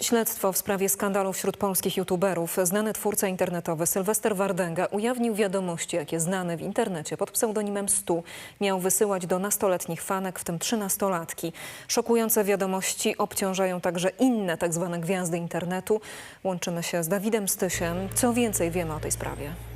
Śledztwo w sprawie skandalu wśród polskich youtuberów. Znany twórca internetowy Sylwester Wardęga ujawnił wiadomości, jakie znany w internecie pod pseudonimem Stu miał wysyłać do nastoletnich fanek, w tym trzynastolatki. Szokujące wiadomości obciążają także inne tak zwane gwiazdy internetu. Łączymy się z Dawidem Stysiem. Co więcej wiemy o tej sprawie?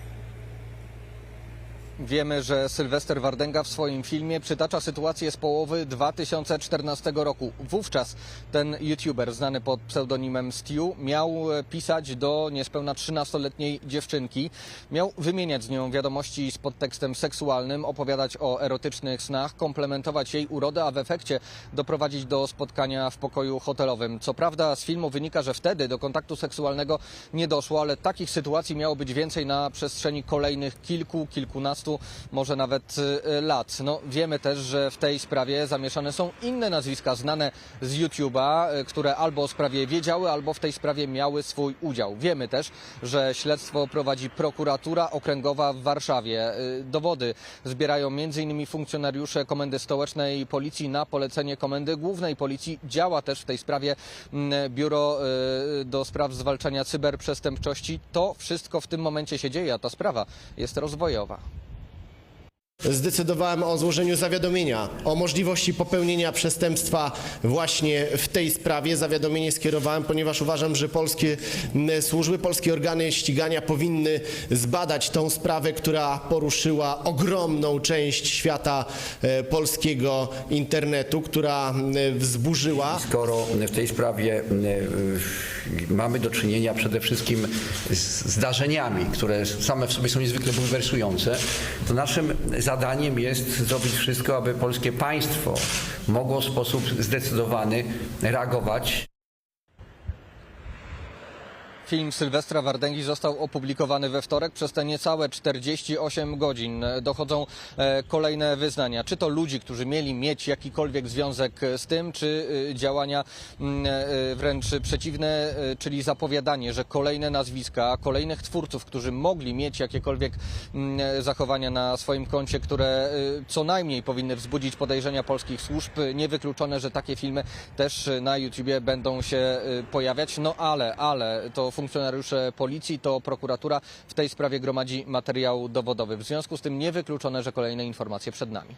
Wiemy, że Sylwester Wardęga w swoim filmie przytacza sytuację z połowy 2014 roku. Wówczas ten youtuber znany pod pseudonimem Stu miał e, pisać do niespełna 13-letniej dziewczynki. Miał wymieniać z nią wiadomości z podtekstem seksualnym, opowiadać o erotycznych snach, komplementować jej urodę, a w efekcie doprowadzić do spotkania w pokoju hotelowym. Co prawda z filmu wynika, że wtedy do kontaktu seksualnego nie doszło, ale takich sytuacji miało być więcej na przestrzeni kolejnych kilku, kilkunastu może nawet y, lat. No, wiemy też, że w tej sprawie zamieszane są inne nazwiska znane z YouTube'a, y, które albo o sprawie wiedziały, albo w tej sprawie miały swój udział. Wiemy też, że śledztwo prowadzi prokuratura okręgowa w Warszawie. Y, Dowody zbierają m.in. funkcjonariusze Komendy Stołecznej Policji na polecenie Komendy Głównej Policji. Działa też w tej sprawie mm, Biuro y, do Spraw Zwalczania Cyberprzestępczości. To wszystko w tym momencie się dzieje, a ta sprawa jest rozwojowa. Zdecydowałem o złożeniu zawiadomienia o możliwości popełnienia przestępstwa właśnie w tej sprawie. Zawiadomienie skierowałem, ponieważ uważam, że polskie służby, polskie organy ścigania powinny zbadać tą sprawę, która poruszyła ogromną część świata e, polskiego internetu, która wzburzyła Skoro w tej sprawie e, mamy do czynienia przede wszystkim z zdarzeniami, które same w sobie są niezwykle bulwersujące, to naszym zadaniem jest zrobić wszystko, aby polskie państwo mogło w sposób zdecydowany reagować Film Sylwestra Wardęgi został opublikowany we wtorek. Przez te niecałe 48 godzin dochodzą e, kolejne wyznania. Czy to ludzi, którzy mieli mieć jakikolwiek związek z tym, czy e, działania mm, e, wręcz przeciwne, e, czyli zapowiadanie, że kolejne nazwiska, kolejnych twórców, którzy mogli mieć jakiekolwiek mm, e, zachowania na swoim koncie, które e, co najmniej powinny wzbudzić podejrzenia polskich służb. Niewykluczone, że takie filmy też na YouTubie będą się e, pojawiać. No ale, ale to funkcjonariusze policji, to prokuratura w tej sprawie gromadzi materiał dowodowy. W związku z tym niewykluczone, że kolejne informacje przed nami.